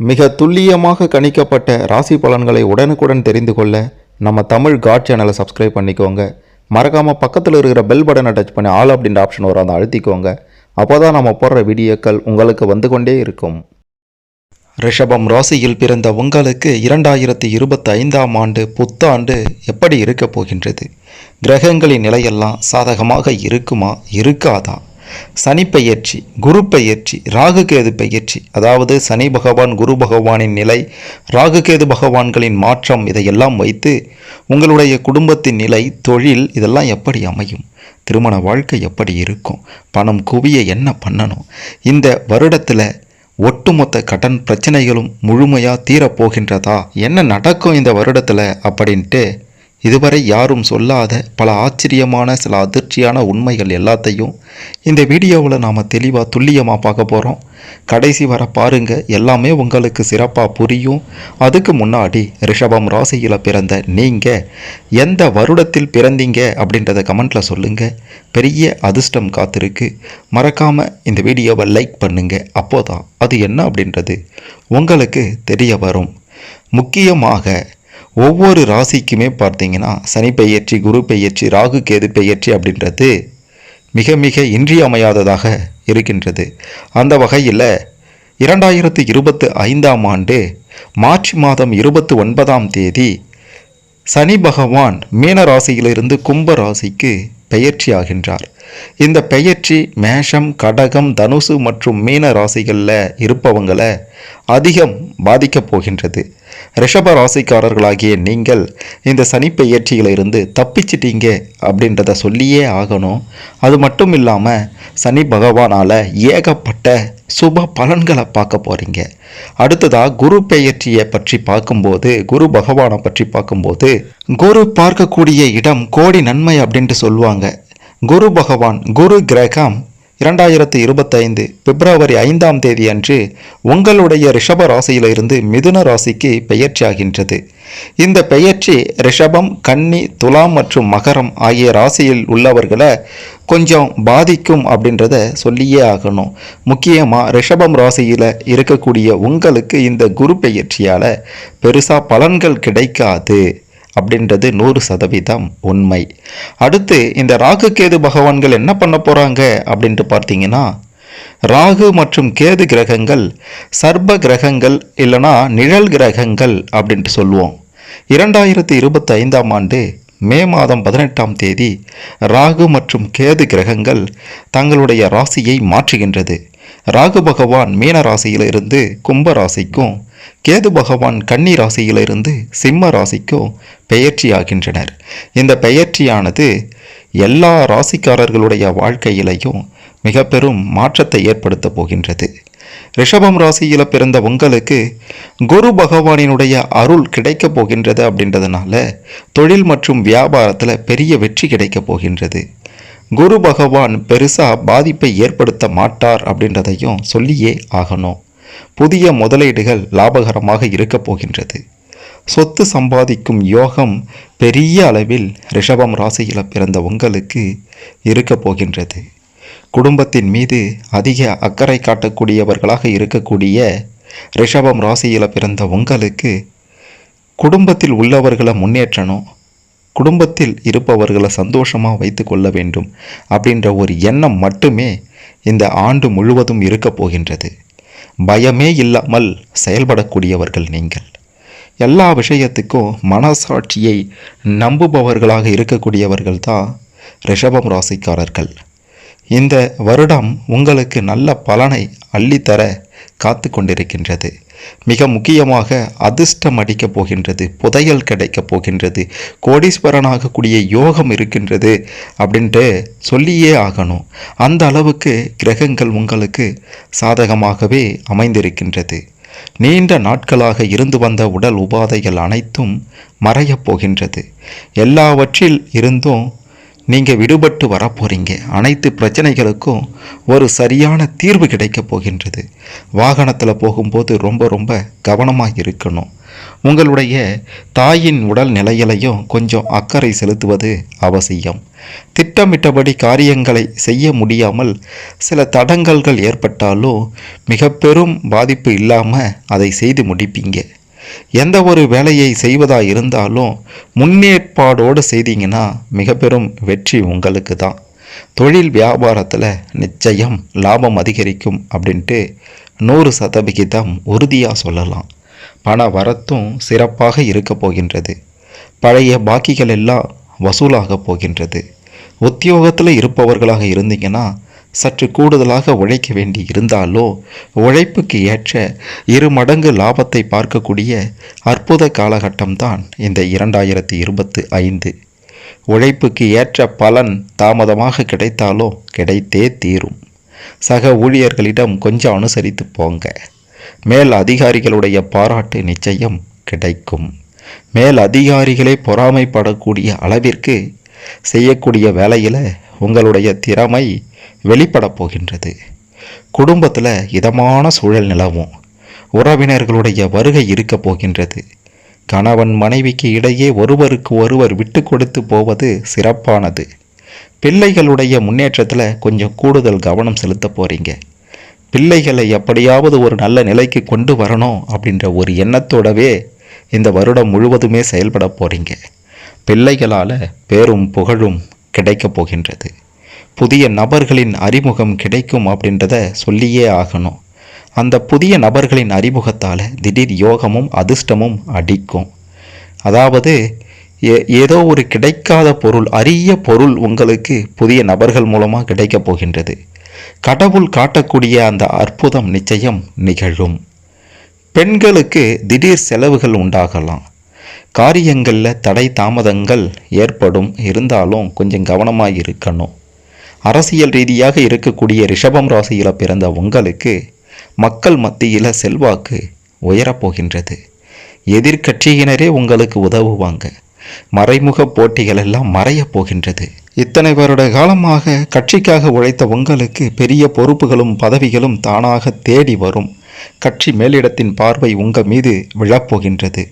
மிக துல்லியமாக கணிக்கப்பட்ட ராசி பலன்களை உடனுக்குடன் தெரிந்து கொள்ள நம்ம தமிழ் காட் சேனலை சப்ஸ்கிரைப் பண்ணிக்கோங்க. மறக்காமல் பக்கத்தில் இருக்கிற பெல் பட்டனை டச் பண்ணி ஆல் அப்படின்ற ஆப்ஷன் வரும் அதை அழுத்திக்கோங்க. அப்போ தான் நம்ம போடுற வீடியோக்கள் உங்களுக்கு வந்து கொண்டே இருக்கும். ரிஷபம் ராசியில் பிறந்த உங்களுக்கு இரண்டாயிரத்தி இருபத்தி ஐந்தாம் ஆண்டு புத்தாண்டு எப்படி இருக்கப் போகின்றது? கிரகங்களின் நிலையெல்லாம் சாதகமாக இருக்குமா? இருக்காதா? சனி பெயர்ச்சி குரு பெயர்ச்சி ராகுகேது பெயர்ச்சி அதாவது சனி பகவான் குரு பகவானின் நிலை ராகுகேது பகவான்களின் மாற்றம் இதையெல்லாம் வைத்து உங்களுடைய குடும்பத்தின் நிலை தொழில் இதெல்லாம் எப்படி அமையும்? திருமண வாழ்க்கை எப்படி இருக்கும்? பணம் குவிய என்ன பண்ணணும்? இந்த வருடத்தில் ஒட்டுமொத்த கடன் பிரச்சனைகளும் முழுமையாக தீரப்போகின்றதா? என்ன நடக்கும் இந்த வருடத்தில்? அப்படின்ட்டு இதுவரை யாரும் சொல்லாத பல ஆச்சரியமான சில அதிர்ச்சியான உண்மைகள் எல்லாத்தையும் இந்த வீடியோவில் நாம் தெளிவாக துல்லியமாக பார்க்க போகிறோம் கடைசி வர பாருங்க எல்லாமே உங்களுக்கு சிறப்பாக புரியும். அதுக்கு முன்னாடி ரிஷபம் ராசியில் பிறந்த நீங்கள் எந்த வருடத்தில் பிறந்தீங்க அப்படின்றத கமெண்ட்டில் சொல்லுங்கள் பெரிய அதிர்ஷ்டம் காத்திருக்கு. மறக்காமல் இந்த வீடியோவை லைக் பண்ணுங்கள் அப்போதான் அது என்ன அப்படின்றது உங்களுக்கு தெரிய வரும். முக்கியமாக ஒவ்வொரு ராசிக்குமே பார்த்தீங்கன்னா சனி பெயர்ச்சி குரு பெயர்ச்சி ராகு கேது பெயர்ச்சி அப்படின்றது மிக மிக இன்றியமையாததாக இருக்கின்றது. அந்த வகையில் இரண்டாயிரத்து இருபத்து ஐந்தாம் ஆண்டு மார்ச் மாதம் இருபத்து ஒன்பதாம் தேதி சனி பகவான் மீன ராசியிலிருந்து கும்ப ராசிக்கு பெயர்ச்சி ஆகின்றார். இந்த பெயர்ச்சி மேஷம் கடகம் தனுசு மற்றும் மீன ராசிகளில் இருப்பவங்களை அதிகம் பாதிக்கப் போகின்றது. ரிஷப ராசிக்காரர்களாகிய நீங்கள் இந்த சனி பெயர்ச்சியிலிருந்து தப்பிச்சிட்டீங்க அப்படின்றத சொல்லியே ஆகணும். அது மட்டும் இல்லாமல் சனி பகவானால் ஏகப்பட்ட சுப பலன்களை பார்க்க போகிறீங்க அடுத்ததாக குரு பெயர்ச்சியை பற்றி பார்க்கும்போது குரு பகவானை பற்றி பார்க்கும்போது குரு பார்க்கக்கூடிய இடம் கோடி நன்மை அப்படின்ட்டு சொல்லுவாங்க. குரு பகவான் குரு கிரகம் இரண்டாயிரத்தி இருபத்தைந்து பிப்ரவரி ஐந்தாம் தேதி அன்று உங்களுடைய ரிஷப ராசியிலிருந்து மிதுன ராசிக்கு பெயர்ச்சியாகின்றது. இந்த பெயர்ச்சி ரிஷபம் கன்னி துலாம் மற்றும் மகரம் ஆகிய ராசியில் உள்ளவர்களை கொஞ்சம் பாதிக்கும் அப்படின்றத சொல்லியே ஆகணும். முக்கியமாக ரிஷபம் ராசியில் இருக்கக்கூடிய உங்களுக்கு இந்த குரு பெயர்ச்சியால் பெருசாக பலன்கள் கிடைக்காது. அப்படின்றது நூறு சதவீதம் உண்மை. அடுத்து இந்த ராகு கேது பகவான்கள் என்ன பண்ண போகிறாங்க அப்படின்ட்டு பார்த்தீங்கன்னா ராகு மற்றும் கேது கிரகங்கள் சர்ப கிரகங்கள் இல்லைனா நிழல் கிரகங்கள் அப்படின்ட்டு சொல்லுவோம். இரண்டாயிரத்தி இருபத்தி ஐந்தாம் ஆண்டு மே மாதம் பதினெட்டாம் தேதி ராகு மற்றும் கேது கிரகங்கள் தங்களுடைய ராசியை மாற்றுகின்றது. ராகு பகவான் மீன ராசியிலிருந்து கும்ப ராசிக்கும் கேது பகவான் கன்னி ராசியிலிருந்து சிம்ம ராசிக்கும் பெயர்ச்சியாகின்றனர். இந்த பெயர்ச்சியானது எல்லா ராசிக்காரர்களுடைய வாழ்க்கையிலையும் மிக பெரும் மாற்றத்தை ஏற்படுத்த போகின்றது. ரிஷபம் ராசியில் பிறந்த உங்களுக்கு குரு பகவானினுடைய அருள் கிடைக்கப் போகின்றது அப்படின்றதுனால தொழில் மற்றும் வியாபாரத்தில் பெரிய வெற்றி கிடைக்கப் போகின்றது. குரு பகவான் பெருசாக பாதிப்பை ஏற்படுத்த மாட்டார் அப்படின்றதையும் சொல்லியே ஆகணும். புதிய முதலீடுகள் லாபகரமாக இருக்கப் போகின்றது. சொத்து சம்பாதிக்கும் யோகம் பெரிய அளவில் ரிஷபம் ராசியில் பிறந்த உங்களுக்கு இருக்கப் போகின்றது. குடும்பத்தின் மீது அதிக அக்கறை காட்டக்கூடியவர்களாக இருக்கக்கூடிய ரிஷபம் ராசியில் பிறந்த உங்களுக்கு குடும்பத்தில் உள்ளவர்களை முன்னேற்றணும் குடும்பத்தில் இருப்பவர்களை சந்தோஷமாக வைத்து கொள்ள வேண்டும் அப்படின்ற ஒரு எண்ணம் மட்டுமே இந்த ஆண்டு முழுவதும் இருக்கப் போகின்றது. பயமே இல்லாமல் செயல்படக்கூடியவர்கள் நீங்கள். எல்லா விஷயத்துக்கும் மனசாட்சியை நம்புபவர்களாக இருக்கக்கூடியவர்கள் தான் ரிஷபம் ராசிக்காரர்கள். இந்த வருடம் உங்களுக்கு நல்ல பலனை அள்ளித்தர காத்து கொண்டிருக்கின்றது மிக முக்கியமாக அதிர்ஷ்டம் அடிக்கப் போகின்றது புதையல் கிடைக்கப் போகின்றது கோடீஸ்வரனாகக்கூடிய யோகம் இருக்கின்றது அப்படின்ட்டு சொல்லியே ஆகணும். அந்த அளவுக்கு கிரகங்கள் உங்களுக்கு சாதகமாகவே அமைந்திருக்கின்றது. நீண்ட நாட்களாக இருந்து வந்த உடல் உபாதைகள் அனைத்தும் மறையப் போகின்றது. எல்லாவற்றில் இருந்தும் நீங்கள் விடுபட்டு வரப்போகிறீங்க அனைத்து பிரச்சனைகளுக்கும் ஒரு சரியான தீர்வு கிடைக்கப் போகின்றது. வாகனத்தில் போகும்போது ரொம்ப ரொம்ப கவனமாக இருக்கணும். உங்களுடைய தாயின் உடல் நிலையிலையும் கொஞ்சம் அக்கறை செலுத்துவது அவசியம். திட்டமிட்டபடி காரியங்களை செய்ய முடியாமல் சில தடங்கல்கள் ஏற்பட்டாலும் மிக பெரும் பாதிப்பு இல்லாமல் அதை செய்து முடிப்பீங்க. எந்த ஒரு வேலையை செய்வதாக இருந்தாலும் முன்னேற்பாடோடு செய்தீங்கன்னா மிக பெரும் வெற்றி உங்களுக்கு தான் தொழில் வியாபாரத்தில் நிச்சயம் லாபம் அதிகரிக்கும் அப்படின்ட்டு நூறு சதவிகிதம் உறுதியாக சொல்லலாம். பண வரத்தும் சிறப்பாக இருக்க போகின்றது. பழைய பாக்கிகள் எல்லாம் வசூலாக போகின்றது. உத்தியோகத்தில் இருப்பவர்களாக இருந்தீங்கன்னா சற்று கூடுதலாக உழைக்க வேண்டி இருந்தாலோ உழைப்புக்கு ஏற்ற இரு மடங்கு லாபத்தை பார்க்கக்கூடிய அற்புத காலகட்டம்தான் இந்த இரண்டாயிரத்தி இருபத்து ஐந்து. உழைப்புக்கு ஏற்ற பலன் தாமதமாக கிடைத்தாலோ கிடைத்தே தீரும். சக ஊழியர்களிடம் கொஞ்சம் அனுசரித்து போங்க. மேல் அதிகாரிகளுடைய பாராட்டு நிச்சயம் கிடைக்கும். மேல் அதிகாரிகளே பொறாமைப்படக்கூடிய அளவிற்கு செய்யக்கூடிய வேலையில் உங்களுடைய திறமை வெளிப்படப் போகின்றது குடும்பத்தில் இதமான சூழல் நிலவும். உறவினர்களுடைய வருகை இருக்கப் போகின்றது. கணவன் மனைவிக்கு இடையே ஒருவருக்கு ஒருவர் விட்டு கொடுத்து போவது சிறப்பானது. பிள்ளைகளுடைய முன்னேற்றத்தில் கொஞ்சம் கூடுதல் கவனம் செலுத்த போகிறீங்க பிள்ளைகளை எப்படியாவது ஒரு நல்ல நிலைக்கு கொண்டு வரணும் அப்படின்ற ஒரு எண்ணத்தோடவே இந்த வருடம் முழுவதுமே செயல்பட போகிறீங்க பிள்ளைகளால் பேரும் புகழும் கிடைக்கப் போகின்றது. புதிய நபர்களின் அறிமுகம் கிடைக்கும் அப்படின்றத சொல்லியே ஆகணும். அந்த புதிய நபர்களின் அறிமுகத்தால் திடீர் யோகமும் அதிர்ஷ்டமும் அடிக்கும். அதாவது ஏ- ஏதோ ஒரு கிடைக்காத பொருள் அரிய பொருள் உங்களுக்கு புதிய நபர்கள் மூலமாக கிடைக்கப் போகின்றது. கடவுள் காட்டக்கூடிய அந்த அற்புதம் நிச்சயம் நிகழும். பெண்களுக்கு திடீர் செலவுகள் உண்டாகலாம். காரியங்களில் தடை தாமதங்கள் ஏற்படும். இருந்தாலும் கொஞ்சம் கவனமாக இருக்கணும். அரசியல் ரீதியாக இருக்கக்கூடிய ரிஷபம் ராசியில் பிறந்த உங்களுக்கு மக்கள் மத்தியில் செல்வாக்கு உயரப்போகின்றது. எதிர்க்கட்சியினரே உங்களுக்கு உதவுவாங்க. மறைமுக போட்டிகள் எல்லாம் மறையப் போகின்றது. இத்தனை வருட காலமாக கட்சிக்காக உழைத்த உங்களுக்கு பெரிய பொறுப்புகளும் பதவிகளும் தானாக தேடி வரும். கட்சி மேலிடத்தின் பார்வை உங்கள் மீது விழப்போகின்றது.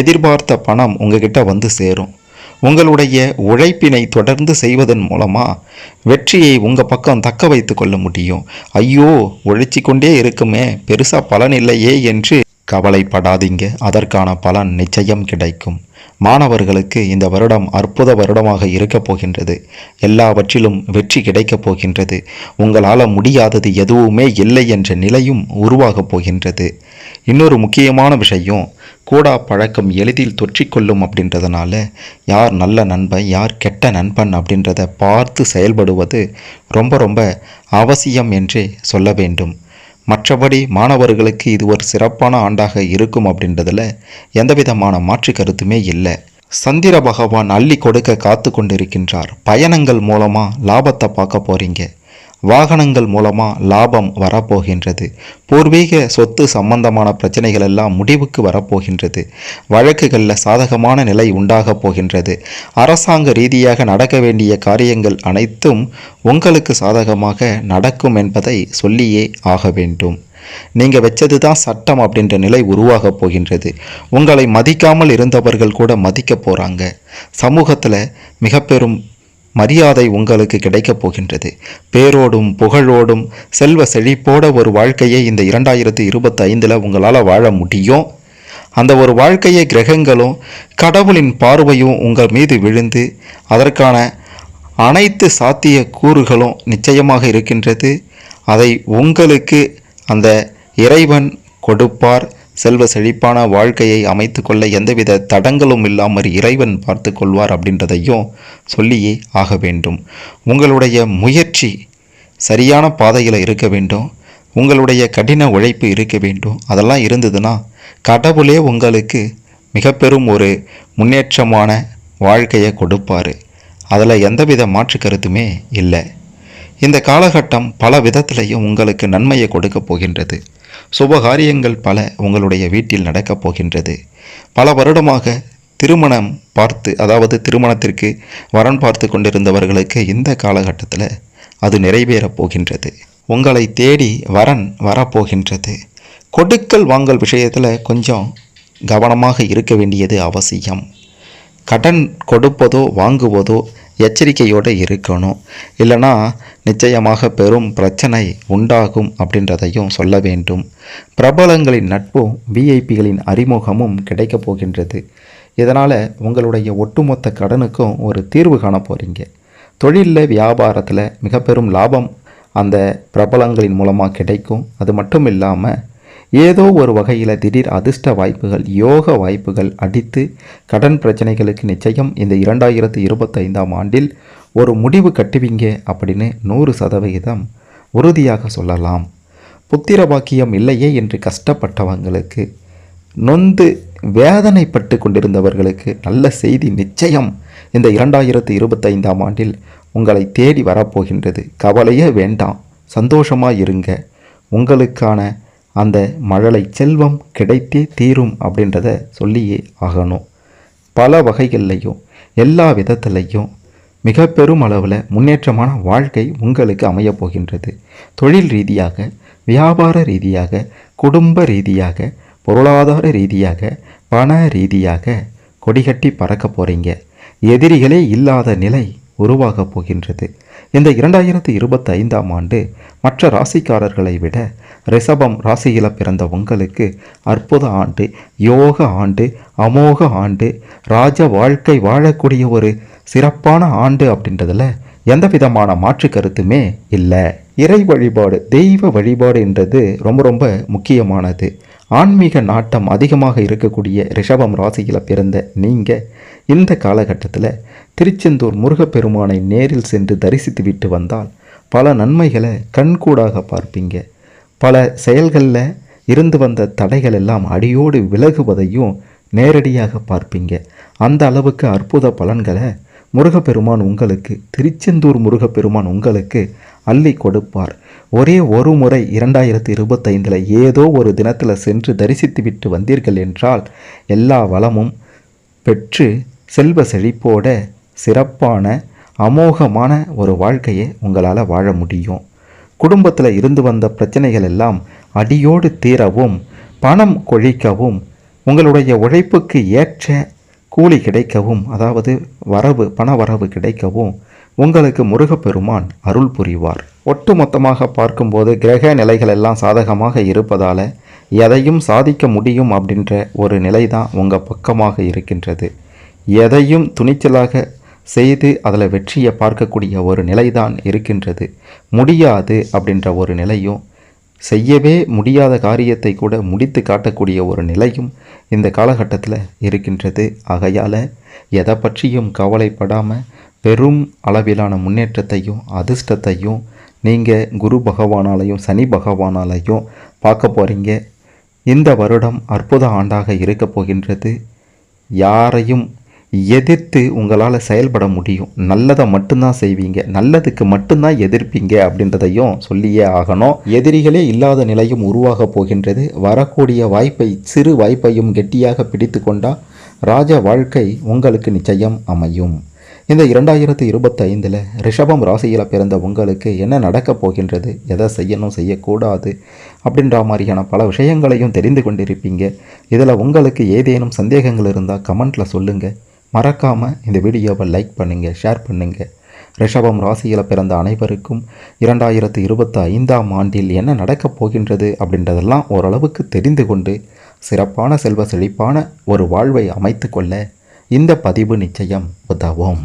எதிர்பார்த்த பணம் உங்ககிட்ட வந்து சேரும். உங்களுடைய உழைப்பினை தொடர்ந்து செய்வதன் மூலமாக வெற்றியை உங்கள் பக்கம் தக்க வைத்து கொள்ள முடியும். ஐயோ உழைச்சி கொண்டே இருக்குமே பெருசாக பலன் இல்லையே என்று கவலைப்படாதீங்க. அதற்கான பலன் நிச்சயம் கிடைக்கும். மாணவர்களுக்கு இந்த வருடம் அற்புத வருடமாக இருக்கப் போகின்றது. எல்லாவற்றிலும் வெற்றி கிடைக்கப் போகின்றது. உங்களால் முடியாதது எதுவுமே இல்லை என்ற நிலையும் உருவாகப் போகின்றது. இன்னொரு முக்கியமான விஷயம் கூடா பழக்கம் எளிதில் தொற்றிக்கொள்ளும் அப்படின்றதுனால யார் நல்ல நண்பன் யார் கெட்ட நண்பன் அப்படின்றத பார்த்து செயல்படுவது ரொம்ப ரொம்ப அவசியம் என்றே சொல்ல வேண்டும். மற்றபடி மாணவர்களுக்கு இது ஒரு சிறப்பான ஆண்டாக இருக்கும் அப்படின்றதுல எந்த விதமான மாற்று கருத்துமே இல்லை. சந்திர பகவான் அள்ளி கொடுக்க காத்து கொண்டிருக்கின்றார். பயணங்கள் மூலமாக லாபத்தை பார்க்க போறீங்க. வாகனங்கள் மூலமாக லாபம் வரப்போகின்றது. பூர்வீக சொத்து சம்பந்தமான பிரச்சனைகள் எல்லாம் முடிவுக்கு வரப்போகின்றது. வழக்குகளில் சாதகமான நிலை உண்டாகப் போகின்றது. அரசாங்க ரீதியாக நடக்க வேண்டிய காரியங்கள் அனைத்தும் உங்களுக்கு சாதகமாக நடக்கும் என்பதை சொல்லியே ஆக வேண்டும். நீங்கள் வச்சது தான் சட்டம் அப்படின்ற நிலை உருவாகப் போகின்றது. உங்களை மதிக்காமல் இருந்தவர்கள் கூட மதிக்க போகிறாங்க சமூகத்தில் மிக பெரும் மரியாதை உங்களுக்கு கிடைக்கப் போகின்றது. பேரோடும் புகழோடும் செல்வ செழிப்போட ஒரு வாழ்க்கையை இந்த இரண்டாயிரத்து இருபத்தைந்தில் உங்களால் வாழ முடியும் அந்த ஒரு வாழ்க்கையை கிரகங்களும் கடவுளின் பார்வையும் உங்கள் மீது விழுந்து அதற்கான அனைத்து சாத்திய கூறுகளும் நிச்சயமாக இருக்கின்றது. அதை உங்களுக்கு அந்த இறைவன் கொடுப்பார். செல்வ செழிப்பான வாழ்க்கையை அமைத்து கொள்ள எந்தவித தடங்களும் இல்லாமல் இறைவன் பார்த்து கொள்வார் அப்படின்றதையும் சொல்லியே ஆக வேண்டும். உங்களுடைய முயற்சி சரியான பாதையில் இருக்க வேண்டும். உங்களுடைய கடின உழைப்பு இருக்க வேண்டும். அதெல்லாம் இருந்ததுன்னா கடவுளே உங்களுக்கு மிக பெரும் ஒரு முன்னேற்றமான வாழ்க்கையை கொடுப்பார். அதில் எந்தவித மாற்று கருத்துமே இல்லை. இந்த காலகட்டம் பல விதத்திலையும் உங்களுக்கு நன்மையை கொடுக்க போகின்றது. சுபகாரியங்கள் பல உங்களுடைய வீட்டில் நடக்கப் போகின்றது. பல வருடமாக திருமணம் பார்த்து அதாவது திருமணத்திற்கு வரன் பார்த்து கொண்டிருந்தவர்களுக்கு இந்த காலகட்டத்தில் அது நிறைவேறப் போகின்றது. உங்களை தேடி வரன் வரப்போகின்றது. கொடுக்கல் வாங்கல் விஷயத்தில் கொஞ்சம் கவனமாக இருக்க வேண்டியது அவசியம். கடன் கொடுப்பதோ வாங்குவதோ எச்சரிக்கையோடு இருக்கணும். இல்லைனா நிச்சயமாக பெரும் பிரச்சனை உண்டாகும் அப்படின்றதையும் சொல்ல வேண்டும். பிரபலங்களின் நட்பும் விஐபிகளின் அறிமுகமும் கிடைக்கப் போகின்றது. இதனால் உங்களுடைய ஒட்டுமொத்த கடனுக்கும் ஒரு தீர்வு காண போகிறீங்க தொழிலில் வியாபாரத்தில் மிக பெரும் லாபம் அந்த பிரபலங்களின் மூலமாக கிடைக்கும். அது மட்டும் இல்லாமல் ஏதோ ஒரு வகையில் திடீர் அதிர்ஷ்ட வாய்ப்புகள் யோக வாய்ப்புகள் அடித்து கடன் பிரச்சனைகளுக்கு நிச்சயம் இந்த இரண்டாயிரத்து இருபத்தைந்தாம் ஆண்டில் ஒரு முடிவு கட்டுவீங்க அப்படின்னு நூறு சதவிகிதம் உறுதியாக சொல்லலாம். புத்திர பாக்கியம் இல்லையே என்று கஷ்டப்பட்டவங்களுக்கு நொந்து வேதனைப்பட்டு கொண்டிருந்தவர்களுக்கு நல்ல செய்தி நிச்சயம் இந்த இரண்டாயிரத்து இருபத்தைந்தாம் ஆண்டில் உங்களை தேடி வரப்போகின்றது. கவலையே வேண்டாம். சந்தோஷமாக இருங்க. உங்களுக்கான அந்த மழலை செல்வம் கிடைத்தே தீரும் அப்படின்றத சொல்லியே ஆகணும். பல வகைகள்லையும் எல்லா விதத்துலையும் மிக பெரும் அளவில் முன்னேற்றமான வாழ்க்கை உங்களுக்கு அமையப் போகின்றது. தொழில் ரீதியாக வியாபார ரீதியாக குடும்ப ரீதியாக பொருளாதார ரீதியாக பண ரீதியாக கொடிகட்டி பறக்க போகிறீங்க எதிரிகளே இல்லாத நிலை உருவாகப் போகின்றது. இந்த இரண்டாயிரத்தி இருபத்தி ஐந்தாம் ஆண்டு மற்ற ராசிக்காரர்களை விட ரிஷபம் ராசியில் பிறந்த உங்களுக்கு அற்புத ஆண்டு யோக ஆண்டு அமோக ஆண்டு ராஜ வாழ்க்கை வாழக்கூடிய ஒரு சிறப்பான ஆண்டு அப்படின்றதுல எந்த விதமான மாற்று கருத்துமே இல்லை. இறை வழிபாடு தெய்வ வழிபாடு என்றது ரொம்ப ரொம்ப முக்கியமானது. ஆன்மீக நாட்டம் அதிகமாக இருக்கக்கூடிய ரிஷபம் ராசியில் பிறந்த நீங்கள் இந்த காலகட்டத்தில் திருச்செந்தூர் முருகப்பெருமானை நேரில் சென்று தரிசித்து விட்டு வந்தால் பல நன்மைகளை கண்கூடாக பார்ப்பீங்க. பல செயல்களில் இருந்து வந்த தடைகள் எல்லாம் அடியோடு விலகுவதையும் நேரடியாக பார்ப்பீங்க. அந்த அளவுக்கு அற்புத பலன்களை முருகப்பெருமான் உங்களுக்கு திருச்செந்தூர் முருகப்பெருமான் உங்களுக்கு அள்ளி கொடுப்பார். ஒரே ஒரு முறை இரண்டாயிரத்தி இருபத்தைந்தில் ஏதோ ஒரு தினத்தில் சென்று தரிசித்து விட்டு வந்தீர்கள் என்றால் எல்லா வளமும் பெற்று செல்வ செழிப்போட சிறப்பான அமோகமான ஒரு வாழ்க்கையை உங்களால் வாழ முடியும். குடும்பத்தில் இருந்து வந்த பிரச்சனைகள் எல்லாம் அடியோடு தீரவும் பணம் கொழிக்கவும் உங்களுடைய உழைப்புக்கு ஏற்ற கூலி கிடைக்கவும் அதாவது வரவு பண வரவு கிடைக்கவும் உங்களுக்கு முருகப்பெருமான் அருள் புரிவார். ஒட்டுமொத்தமாக பார்க்கும்போது கிரக நிலைகள் எல்லாம் சாதகமாக இருப்பதால் எதையும் சாதிக்க முடியும் அப்படின்ற ஒரு நிலை தான் உங்கள் பக்கமாக இருக்கின்றது. எதையும் துணிச்சலாக செய்து அதில் வெற்றியை பார்க்கக்கூடிய ஒரு நிலைதான் இருக்கின்றது. முடியாது அப்படின்ற ஒரு நிலையும் செய்யவே முடியாத காரியத்தை கூட முடித்து காட்டக்கூடிய ஒரு நிலையும் இந்த காலகட்டத்தில் இருக்கின்றது. ஆகையால் எதை பற்றியும் கவலைப்படாமல் பெரும் அளவிலான முன்னேற்றத்தையும் அதிர்ஷ்டத்தையும் நீங்கள் குரு பகவானாலையும் சனி பகவானாலையும் பார்க்க போகிறீங்க இந்த வருடம் அற்புத ஆண்டாக இருக்க போகின்றது. யாரையும் எதிர்த்து உங்களால் செயல்பட முடியும். நல்லதை மட்டும்தான் செய்வீங்க. நல்லதுக்கு மட்டும்தான் எதிர்ப்பீங்க அப்படின்றதையும் சொல்லியே ஆகணும். எதிரிகளே இல்லாத நிலையும் உருவாக போகின்றது. வரக்கூடிய வாய்ப்பை சிறு வாய்ப்பையும் கெட்டியாக பிடித்து கொண்டால் ராஜ வாழ்க்கை உங்களுக்கு நிச்சயம் அமையும். இந்த இரண்டாயிரத்து இருபத்தைந்தில் ரிஷபம் ராசியில் பிறந்த உங்களுக்கு என்ன நடக்கப் போகின்றது? எதை செய்யணும் செய்யக்கூடாது? அப்படின்ற மாதிரியான பல விஷயங்களையும் தெரிந்து கொண்டிருப்பீங்க. இதில் உங்களுக்கு ஏதேனும் சந்தேகங்கள் இருந்தால் கமெண்ட்டில் சொல்லுங்கள் மறக்காமல் இந்த வீடியோவை லைக் பண்ணுங்கள் ஷேர் பண்ணுங்கள் ரிஷபம் ராசியில் பிறந்த அனைவருக்கும் இரண்டாயிரத்து இருபத்தி ஐந்தாம் ஆண்டில் என்ன நடக்கப் போகின்றது அப்படின்றதெல்லாம் ஓரளவுக்கு தெரிந்து கொண்டு சிறப்பான செல்வ செழிப்பான ஒரு வாழ்வை அமைத்து கொள்ள இந்த பதிவு நிச்சயம் உதவும்.